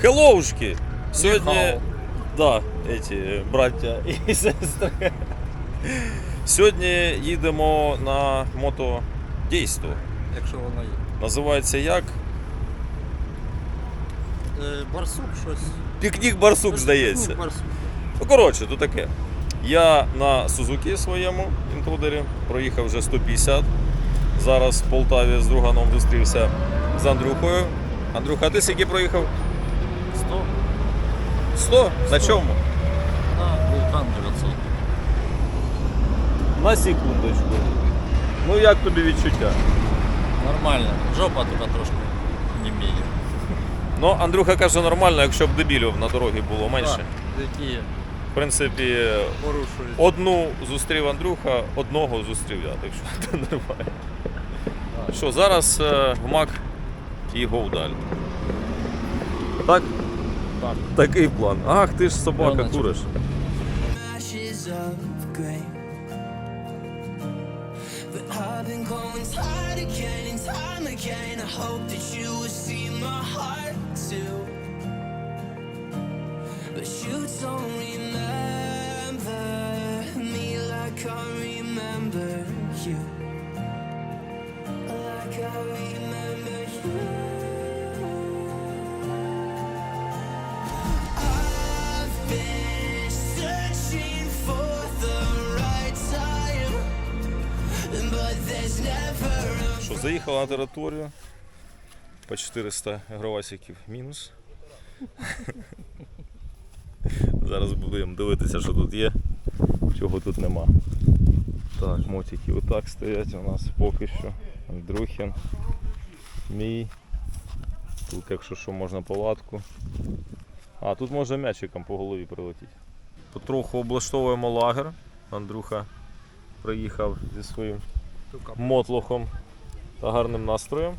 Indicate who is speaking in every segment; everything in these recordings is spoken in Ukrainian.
Speaker 1: Хеллоушки! Сьогодні. Да, эти браття і сестри. Сьогодні їдемо на мотодійство.
Speaker 2: якщо воно є.
Speaker 1: Називається як?
Speaker 2: Е, барсук щось.
Speaker 1: Пікнік барсук, здається.
Speaker 2: барсук.
Speaker 1: Ну, коротше, то таке. Я на Сузукі своєму інтрудері проїхав вже 150. Зараз в Полтаві з друганом зустрівся з Андрюхою. Андрюха, а ти скільки проїхав?
Speaker 2: 100
Speaker 1: 100? На чому?
Speaker 2: на вулкан 900.
Speaker 1: На секундочку. Ну як тобі відчуття?
Speaker 2: Нормально. Жопа тебе трошки не міє.
Speaker 1: Ну, Андрюха каже, нормально, якщо б дебілів на дорогі було менше.
Speaker 2: Які
Speaker 1: В принципі,
Speaker 2: порушують.
Speaker 1: одну зустрів Андрюха, одного зустрів я, так що це нормально. Що, зараз е, в МАК і гоу далі. Так?
Speaker 2: Так.
Speaker 1: Такий план. Ах, ти ж собака
Speaker 2: Певно,
Speaker 1: куриш.
Speaker 3: ashes of grain. But I've been going time again and time again. I hope that you will see my heart too. But you don't remember me like I remember you. Like I remember you.
Speaker 1: Що, заїхала на територію. По 400 гровасиків мінус. Зараз будемо дивитися, що тут є, чого тут нема. Так, мотики отак стоять у нас поки що. Андрюхін. Мій. Тут, якщо що, можна палатку. А, тут може м'ячиком по голові прилетіти. Потроху облаштовуємо лагер. Андрюха приїхав зі своїм мотлохом та гарним настроєм.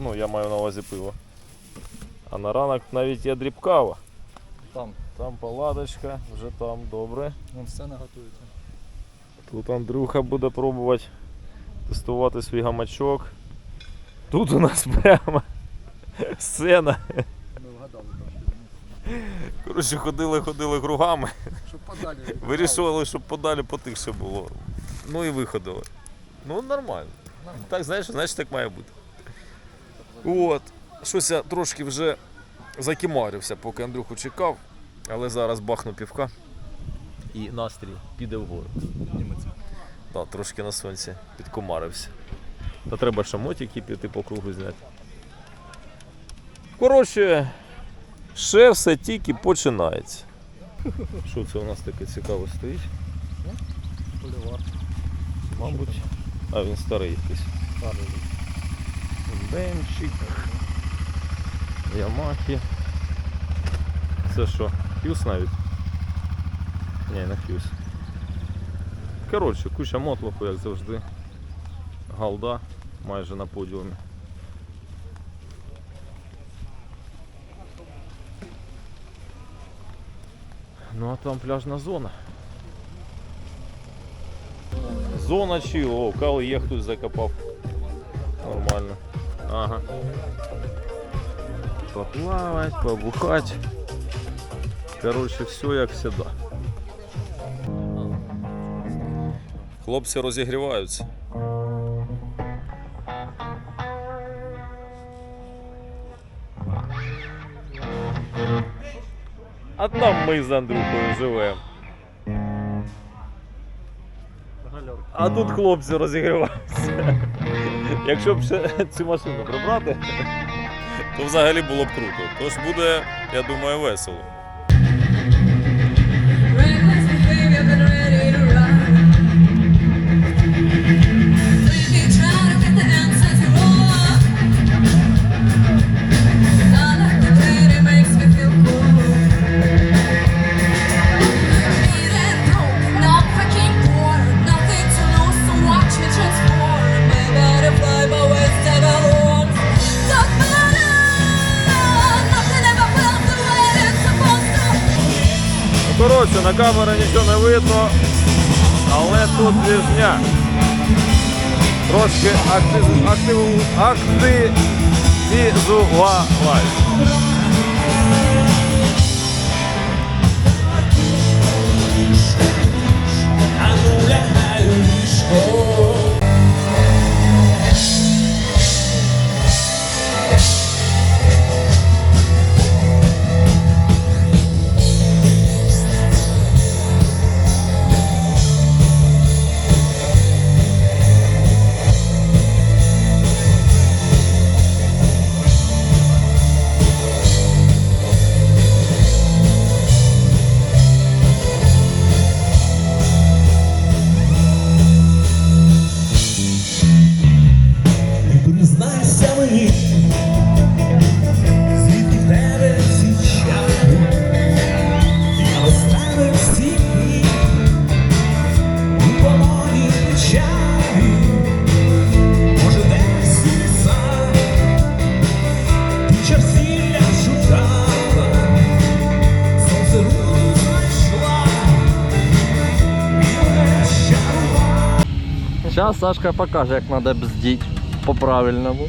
Speaker 1: Ну, я маю на увазі пиво. А на ранок навіть є дрібкава.
Speaker 2: Там.
Speaker 1: Там палаточка, вже там добре.
Speaker 2: Вон сцена готується.
Speaker 1: Тут Андрюха буде пробувати тестувати свій гамачок. Тут у нас прямо сцена.
Speaker 2: Ми вгадали трошки.
Speaker 1: Коротше, ходили, ходили кругами.
Speaker 2: Щоб подалі.
Speaker 1: Вирішували, щоб подалі потихше було. Ну і виходили. Ну, нормально.
Speaker 2: Нормально.
Speaker 1: Так, знаєш, значить так має бути. От. Щось я трошки вже закимарився, поки Андрюху чекав, але зараз бахну півка. І настрій піде вгору. Так, трошки на сонці підкомарився. Та треба ще мотики піти по кругу зняти. Коротше, ще все тільки починається. Що це у нас таке цікаве стоїть?
Speaker 2: Боливар.
Speaker 1: Мабуть. А він старий якийсь.
Speaker 2: Старий.
Speaker 1: Бенчик. Ямахи. Це що? Фьюз навіть? Ні, не фьюз. Коротше, куча мотлоху, як завжди. Галда майже на подіумі. Ну а там пляжна зона. Зона чил, о, кал є хтось закопав. Нормально. Ага. Поплавать, побухать. Коротше, все як завжди. Хлопці розігріваються. А там ми з Андрюхою живемо. А тут хлопці розігріваються. Якщо б ще цю машину прибрати, то взагалі було б круто. Тож буде, я думаю, весело. Коротше, на камері нічого не видно, але тут різня. Трошки актив, актив, активізувалась.
Speaker 2: Зараз Сашка покаже, як треба бздіть по-правильному.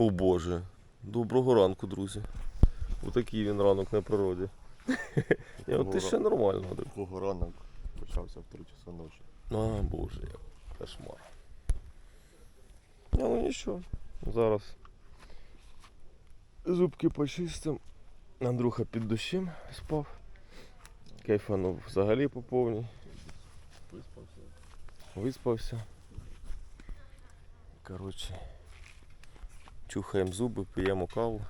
Speaker 1: О Боже, доброго ранку, друзі. Отакий він ранок на природі. Ні, от ти ще нормально. так.
Speaker 4: Такого ранок почався в 3 часа ночі.
Speaker 1: А, боже, як кошмар. Ну нічого. Зараз зубки почистим. Андрюха під дощем спав. Кайфанув взагалі по повній.
Speaker 4: Виспався.
Speaker 1: Виспався. Коротше. Чухаємо зуби, п'ємо каву.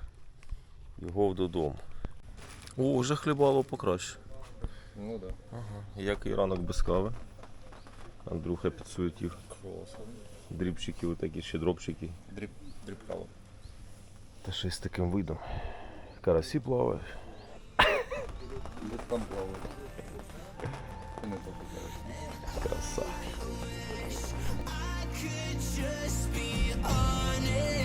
Speaker 1: Його додому. О, вже хлібало покраще.
Speaker 4: Ну так.
Speaker 1: Ага. Як і ранок без кави. Андрюха підсуетів. Дрібчики, отакі ще дропчики.
Speaker 4: Дріб, дріб кава.
Speaker 1: Та ще з таким видом. Карасі плавають.
Speaker 4: Десь там плаває. І не тільки.
Speaker 1: Краса.
Speaker 3: could just be honest.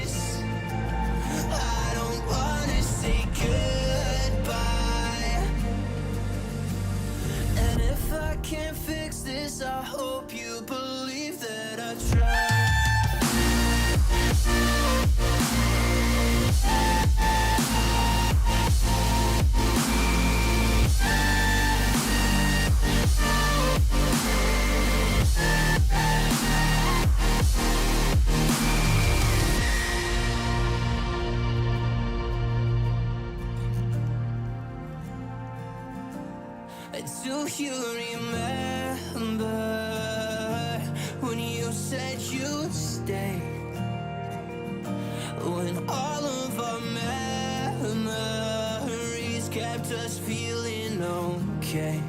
Speaker 3: Do you remember when you said you'd stay? When all of our memories kept us feeling okay.